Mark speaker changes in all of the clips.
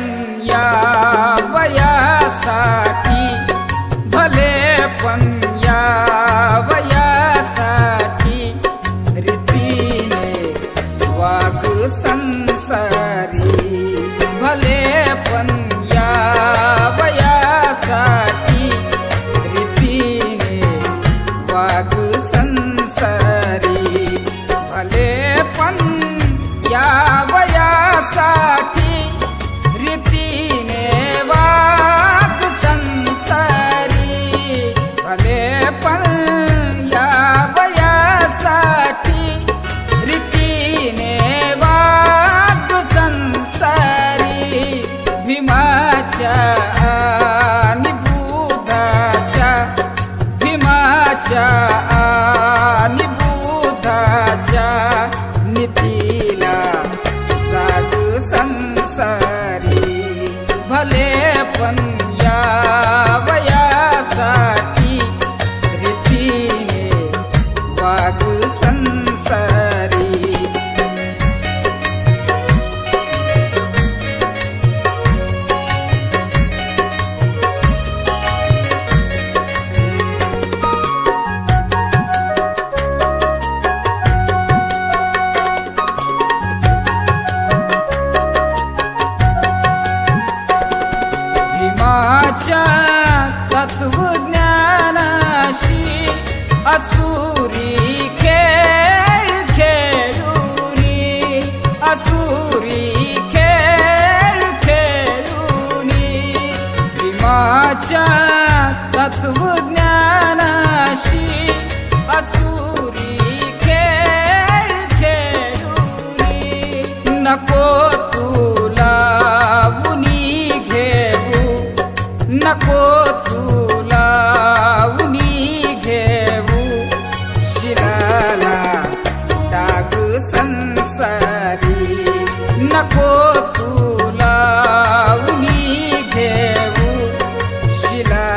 Speaker 1: لم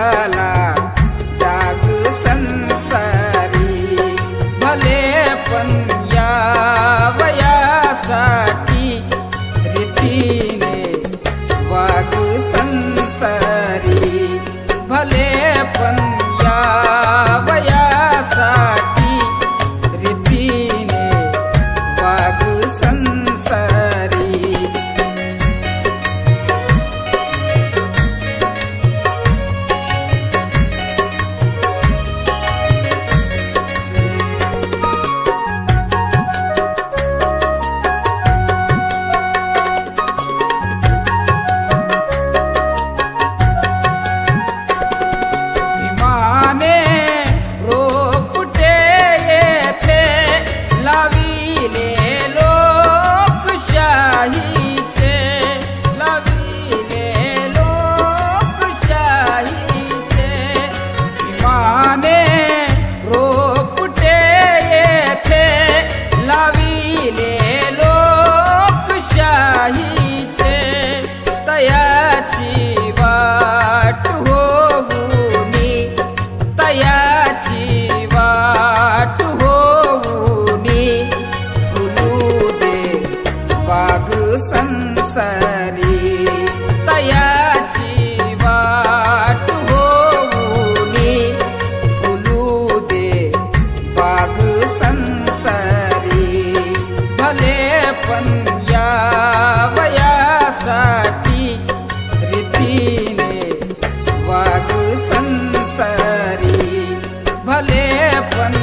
Speaker 1: झाला. जाग संसारी पण या वयासाठी रीतीने संसारी. dile ભલે પણ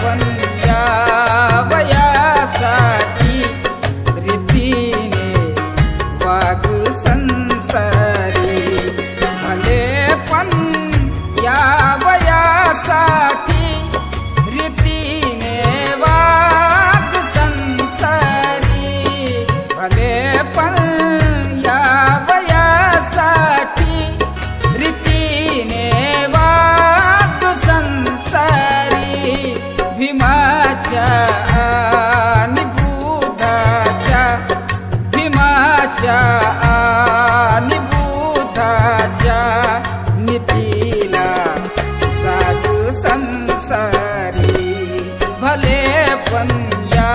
Speaker 1: one तिला साधू संसारी भले पण या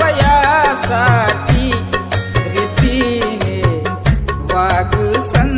Speaker 1: वयासाठी रीतीने वागू सं